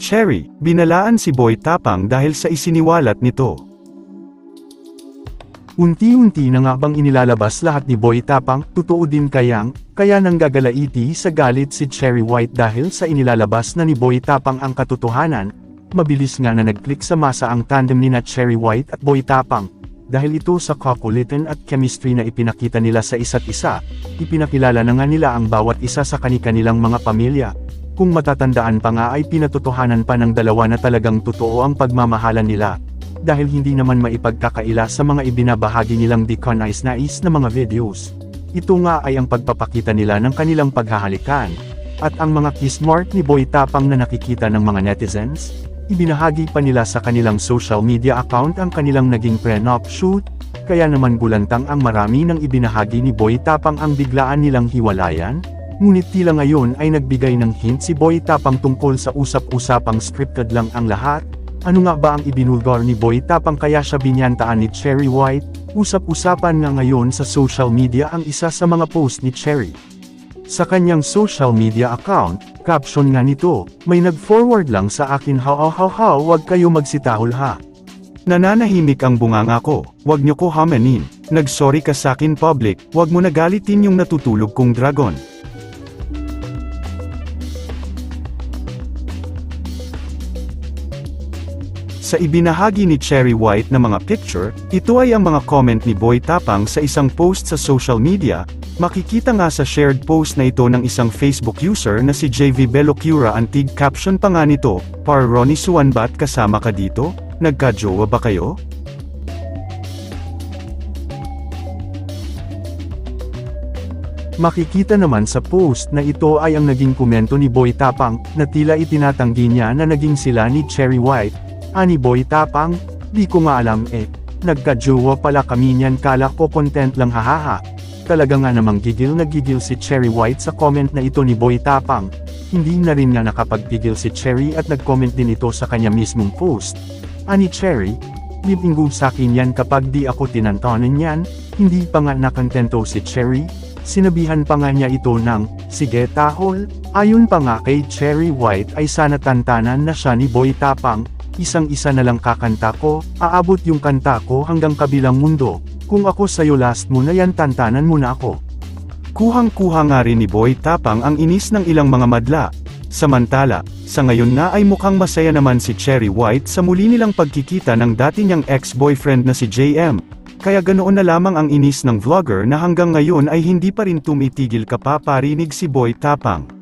Cherry, binalaan si Boy Tapang dahil sa isiniwalat nito. Unti-unti na nga bang inilalabas lahat ni Boy Tapang, totoo din kayang, kaya nang gagalaiti sa galit si Cherry White dahil sa inilalabas na ni Boy Tapang ang katotohanan, mabilis nga na nag-click sa masa ang tandem ni na Cherry White at Boy Tapang, dahil ito sa kakulitan at chemistry na ipinakita nila sa isa't isa, ipinakilala na nga nila ang bawat isa sa kani-kanilang mga pamilya. Kung matatandaan pa nga ay pinatotohanan pa ng dalawa na talagang totoo ang pagmamahalan nila, dahil hindi naman maipagkakaila sa mga ibinabahagi nilang deconnize-nais na mga videos. Ito nga ay ang pagpapakita nila ng kanilang paghahalikan, at ang mga kiss mark ni Boy Tapang na nakikita ng mga netizens, ibinahagi pa nila sa kanilang social media account ang kanilang naging prenup shoot, kaya naman bulantang ang marami ng ibinahagi ni Boy Tapang ang biglaan nilang hiwalayan, ngunit tila ngayon ay nagbigay ng hint si Boy Tapang tungkol sa usap-usapang scripted lang ang lahat, ano nga ba ang ibinulgar ni Boy Tapang kaya siya binyantaan ni Cherry White? Usap-usapan nga ngayon sa social media ang isa sa mga post ni Cherry. Sa kanyang social media account, caption nga nito, may nag-forward lang sa akin how how how how wag kayo magsitahol ha. Nananahimik ang bunganga ko, wag nyo ko hamenin. Nagsorry ka sa akin public, wag mo nagalitin yung natutulog kong dragon. Sa ibinahagi ni Cherry White na mga picture, ito ay ang mga comment ni Boy Tapang sa isang post sa social media, makikita nga sa shared post na ito ng isang Facebook user na si JV Belocura Antig caption pa nga nito, Par Ronnie Suwan ba't kasama ka dito? Nagka-jowa ba kayo? Makikita naman sa post na ito ay ang naging komento ni Boy Tapang, na tila itinatanggi niya na naging sila ni Cherry White, ani Boy Tapang, di ko nga alam eh, nagka-jowa pala kami niyan kala ko content lang hahaha. Talaga nga namang gigil na gigil si Cherry White sa comment na ito ni Boy Tapang, hindi na rin nga nakapagpigil si Cherry at nag-comment din ito sa kanya mismong post. Ani Cherry, Lipinggo sa akin yan kapag di ako tinantanan yan, hindi pa nga nakantento si Cherry, sinabihan pa nga niya ito ng, sige tahol, ayon pa nga kay Cherry White ay sana tantanan na siya ni Boy Tapang, isang isa na lang kakanta ko, aabot yung kanta ko hanggang kabilang mundo, kung ako sa'yo last mo na yan tantanan mo na ako. Kuhang-kuha nga rin ni Boy Tapang ang inis ng ilang mga madla. Samantala, sa ngayon na ay mukhang masaya naman si Cherry White sa muli nilang pagkikita ng dati niyang ex-boyfriend na si JM. Kaya ganoon na lamang ang inis ng vlogger na hanggang ngayon ay hindi pa rin tumitigil kapaparinig si Boy Tapang.